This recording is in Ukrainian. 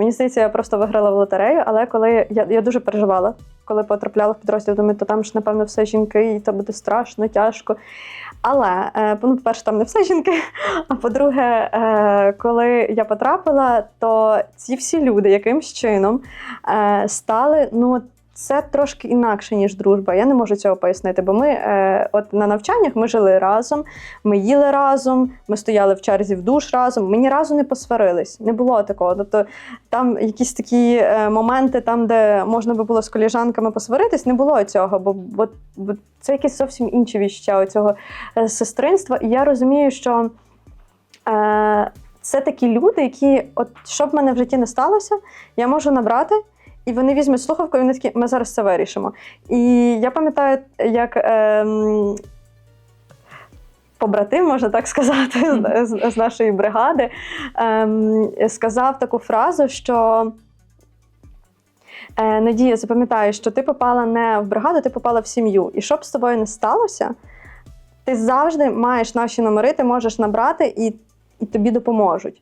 Мені здається, я просто виграла в лотерею, але коли я, я дуже переживала, коли потрапляла в підрозділ, думаю, то там ж, напевно, все жінки, і то буде страшно, тяжко. Але, е, ну, по-перше, там не все жінки. А по-друге, е, коли я потрапила, то ці всі люди якимсь чином е, стали, ну, це трошки інакше, ніж дружба. Я не можу цього пояснити, бо ми е, от на навчаннях ми жили разом, ми їли разом, ми стояли в черзі в душ разом. Ми ні разу не посварились. Не було такого. Тобто там якісь такі е, моменти, там, де можна би було з коліжанками посваритись, не було цього, бо, бо, бо це якісь зовсім інші відчуття цього сестринства. І я розумію, що. Е, це такі люди, які, от в мене в житті не сталося, я можу набрати, і вони візьмуть слухавку, і вони такі, ми зараз це вирішимо. І я пам'ятаю, як ем, побратим, можна так сказати, з, з, з нашої бригади, ем, сказав таку фразу, що. Е, Надія, запам'ятай, що ти попала не в бригаду, ти попала в сім'ю. І що б з тобою не сталося, ти завжди маєш наші номери, ти можеш набрати і, і тобі допоможуть.